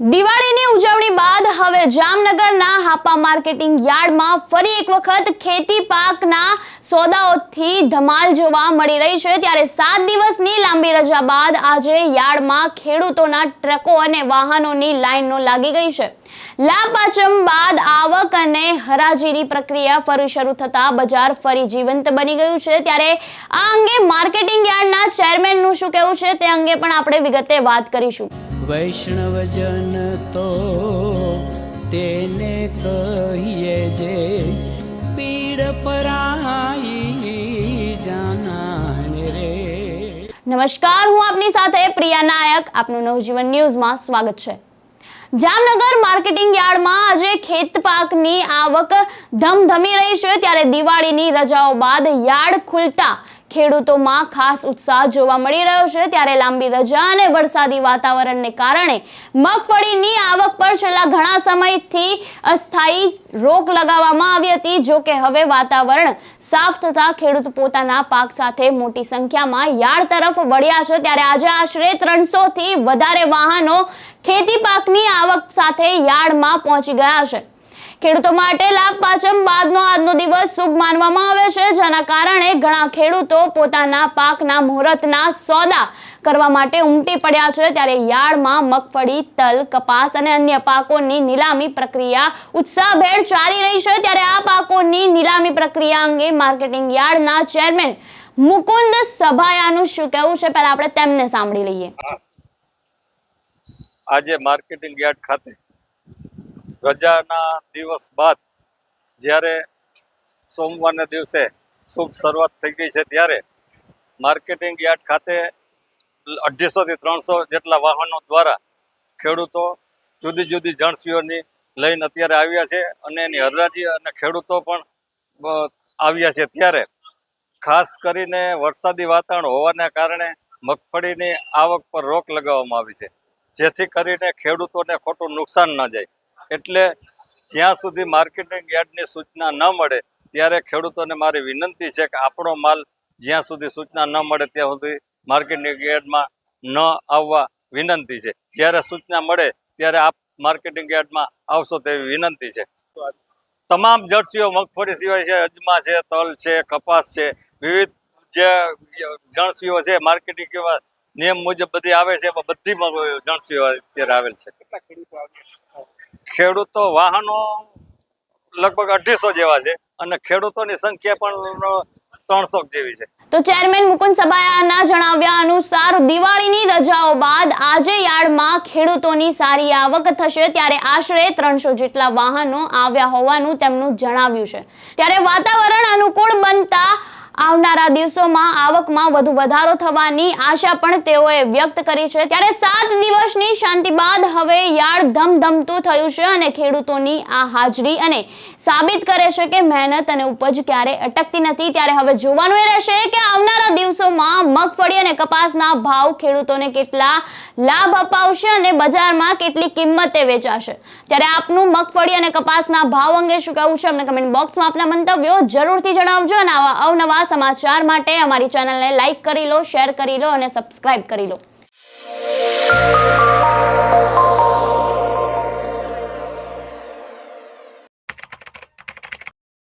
દિવાળીની ઉજવણી બાદ હવે જામનગરના હાપા માર્કેટિંગ યાર્ડમાં ફરી એક વખત ખેતી પાકના સોદાઓથી ધમાલ જોવા મળી રહી છે. ત્યારે સાત દિવસની લાંબી રજા બાદ આજે યાર્ડમાં ખેડૂતોના ટ્રકો અને વાહનોની લાઈનો લાગી ગઈ છે. લાભ પાચમ બાદ આવક અને હરાજીની પ્રક્રિયા ફરી શરૂ થતા બજાર ફરી જીવંત બની ગયું છે. ત્યારે આ અંગે માર્કેટિંગ યાર્ડના ચેરમેનનું શું કહેવું છે તે અંગે પણ આપણે વિગતે વાત કરીશું. વૈષ્ણવજન તો તેને કહીએ જે પીડ પરાઈ જાનાને રે. નમસ્કાર, હું આપની સાથે પ્રિયા નાયક. આપનું નવજીવન ન્યૂઝમાં સ્વાગત છે. જામનગર માર્કેટિંગ યાર્ડમાં આજે ખેત પાકની આવક ધમધમી રહી છે. ત્યારે દિવાળીની રજાઓ બાદ યાર્ડ ખુલતા ખેડૂતોમાં ખાસ ઉત્સાહ જોવા મળી રહ્યો છે. ત્યારે લાંબી રજા અને વરસાદી વાતાવરણને કારણે મગફળીની આવક પર છેલ્લા ઘણા સમયથી અસ્થાયી રોક લગાવવામાં આવી હતી. જો કે હવે વાતાવરણ સાફ થતા ખેડૂત પોતાના પાક સાથે મોટી સંખ્યામાં યાર્ડ તરફ વળ્યા છે. ત્યારે આજે આશરે ત્રણસો થી વધારે વાહનો ખેતી પાકની આવક સાથે યાર્ડમાં પહોંચી ગયા છે. ખેડૂતો માટે લાભ પાચમ આજનો દિવસ શુભ માનવામાં આવે છે, જેના કારણે ઘણા ખેડૂતો પોતાના પાકના મુહૂર્તના સોદા કરવા માટે ઉમટી પડ્યા છે. ત્યારે યાર્ડમાં મગફળી, તલ, કપાસ અને અન્ય પાકોની નીલામી પ્રક્રિયા ઉત્સાહભેર ચાલી રહી છે. ત્યારે આ પાકોની નીલામી પ્રક્રિયા અંગે માર્કેટિંગ યાર્ડના ચેરમેન મુકુંદ સભાયાનું શું કહેવું છે? પહેલા આપણે તેમને સાંભળી લઈએ. આજે માર્કેટિંગ યાર્ડ ખાતે રજાના દિવસ બાદ જ્યારે સોમવારના દિવસે શુભ શરૂઆત થઈ ગઈ છે ત્યારે માર્કેટિંગ યાર્ડ ખાતે અઢીસોથી ત્રણસો જેટલા વાહનો દ્વારા ખેડૂતો જુદી જુદી જણસીઓની લઈને અત્યારે આવ્યા છે અને એની હરરાજી અને ખેડૂતો પણ આવ્યા છે ત્યારે. ખાસ કરીને વરસાદી વાતાવરણ હોવાના કારણે મગફળીની આવક પર રોક લગાવવામાં આવી છે. જેથી કરીને ખેડૂતોને ખોટું નુકસાન ન જાય. એટલે જ્યાં સુધી માર્કેટિંગ યાર્ડની સૂચના ન મળે, ત્યારે ખેડૂતોને મારી વિનંતી છે કે આપણો માલ જ્યાં સુધી સૂચના ન મળે, ત્યાં સુધી માર્કેટિંગ યાર્ડમાં ન આવવા વિનંતી છે. જ્યારે સૂચના મળે, ત્યારે આપ માર્કેટિંગ યાર્ડમાં આવશો તેવી વિનંતી છે. તમામ જર્સીઓ મગફળી સિવાય છે, અજમા છે, તલ છે, કપાસ છે, વિવિધ જે જણસીઓ છે માર્કેટિંગ નિયમ મુજબ બધી આવે છે બધી જણસીઓ અત્યારે આવેલ છે. ખેડૂતો વાહનો લગભગ અઢીસો જેવા છે અને ખેડૂતોની સંખ્યા પણ ત્રણસો જેવી છે. તો ચેરમેન મુકુંદ સભાયાના જણાવ્યા અનુસાર દિવાળીની રજાઓ બાદ આજે યાર્ડમાં ખેડૂતોની સારી આવક થશે ત્યારે આશરે ત્રણસો જેટલા વાહનો આવ્યા હોવાનું તેમનું જણાવ્યું છે. ત્યારે વાતાવરણ અનુકૂળ બનતા આવનારા દિવસોમાં આવકમાં વધુ વધારો થવાની આશા પણ તેઓએ વ્યક્ત કરી છે. ત્યારે સાત દિવસની શાંતિ બાદ હવે યાર્ડ ધમધમતું થયું છે અને ખેડૂતોની આ હાજરી અને સાબિત કરે છે કે મહેનત અને ઉપજ ક્યારે અટકતી નથી. ત્યારે હવે જોવાનું એ રહેશે કે આવનારા દિવસોમાં મગફળી અને કપાસના ભાવ ખેડૂતોને કેટલા લાભ અપાવશે અને બજારમાં કેટલી કિંમતે વેચાશે. ત્યારે આપનું મગફળી અને કપાસના ભાવ અંગે શું કહેવું છે? અમને કમેન્ટ બોક્સમાં આપના મંતવ્યો જરૂરથી જણાવજો અને આવા અવનવા સમાચાર માટે અમારી ચેનલને લાઇક કરી લો શેર કરી લો અને સબસ્ક્રાઇબ કરી લો.